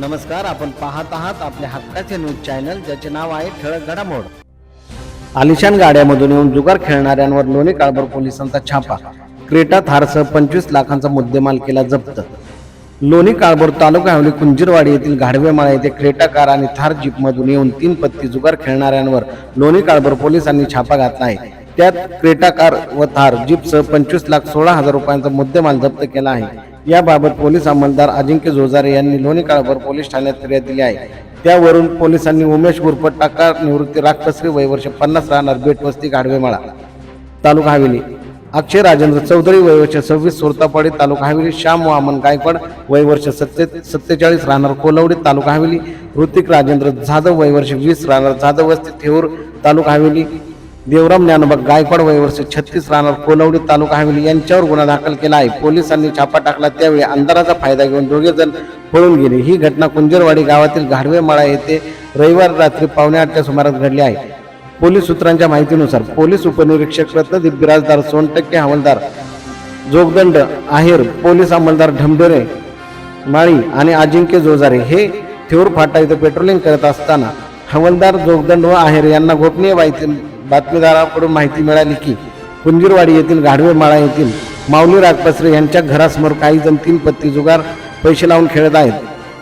नमस्कार आपण पाहत आहात आपल्या हक्काचे न्यूज चॅनल ज्याचे नाव आहे ठळक घडामोड. आलिशान गाड्यामधून येऊन जुगार खेळणाऱ्यांवर लोणी काळभर पोलिसांचा छापा. क्रेटा थारसह पंचवीस लाखांचा मुद्देमाल केला जप्त. लोणी काळभोर तालुका हवली कुंजीरवाडी येथील घाडवेमाळा येथे क्रेटा कार आणि थार जीपमधून येऊन तीन पत्ती जुगार खेळणाऱ्यांवर लोणी काळभोर पोलिसांनी छापा घातला आहे. त्यात क्रेटा कार व थार जीपसह पंचवीस लाख सोळा हजार रुपयांचा मुद्देमाल जप्त केला आहे. याबाबत पोलीस अंमलदार अजिंक्य जोजारे यांनी लोणी काळभर पोलीस ठाण्यात फिर्याद दिली आहे. त्यावरून पोलिसांनी उमेश उर्फ टाका निवृत्ती रागकसरी वयवर्ष पन्नास राहणार बेटवस्ती गाडवेमाळा तालुका हवेली. अक्षय राजेंद्र चौधरी वयवर्ष सव्वीस सुरतापाडी तालुका हवेली. श्याम वामन गायकवाड वयवर्ष सत्ते सत्तेचाळीस राहणार कोलवडी तालुका हवेली. ऋतिक राजेंद्र जाधव वयवर्ष वीस राहणार जाधव वस्ती थेऊर तालुका हवेली. देवराम ज्ञानोबा गायकवाड वयवर्ष छत्तीस राहणार कोलवडी तालुका हवेली यांच्यावर गुन्हा दाखल केला आहे. पोलिसांनी छापा टाकला. त्यावेळी अंधाराचा फायदा घेऊन दोघे जण पळून गेले. ही घटना कुंजरवाडी गावातील घाडवे माळा येथे रविवार रात्री पावणे आठच्या सुमारास घडली आहे. पोलीस सूत्रांच्या माहितीनुसार पोलीस उपनिरीक्षक रत्नदीप बिराजदार सोनटक्के हवालदार जोगदंड आहेर पोलीस अंमलदार ढमढेरे माळी आणि अजिंक्य जोजारे हे थेऊर फाटा इथं पेट्रोलिंग करत असताना हवालदार जोगदंड व आहेर यांना गोपनीय माहिती बातमीदाराकडून माहिती मिळाली की कुंजीरवाडी येथील गाढवे माळा येथील माऊली रागपसरे यांच्या घरासमोर काही जण तीन पत्ती जुगार पैसे लावून खेळत आहेत.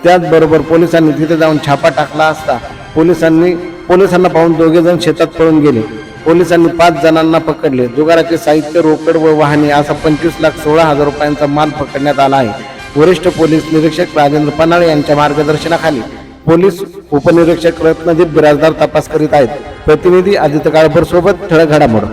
त्याचबरोबर पोलिसांनी तिथे जाऊन छापा टाकला असता पोलिसांनी पोलिसांना पाहून दोघे जण शेतात पळून गेले. पोलिसांनी पाच जणांना पकडले. जुगाराचे साहित्य रोकड व वाहने असा पंचवीस लाख सोळा हजार रुपयांचा माल पकडण्यात आला आहे. वरिष्ठ पोलीस निरीक्षक राजेंद्र पनाळे यांच्या मार्गदर्शनाखाली पोलीस उपनिरीक्षक रत्नदीप बिराजदार तपास करीत आहेत. प्रतिनिधी आदित्य काळभर सोबत ठळक घडामोड.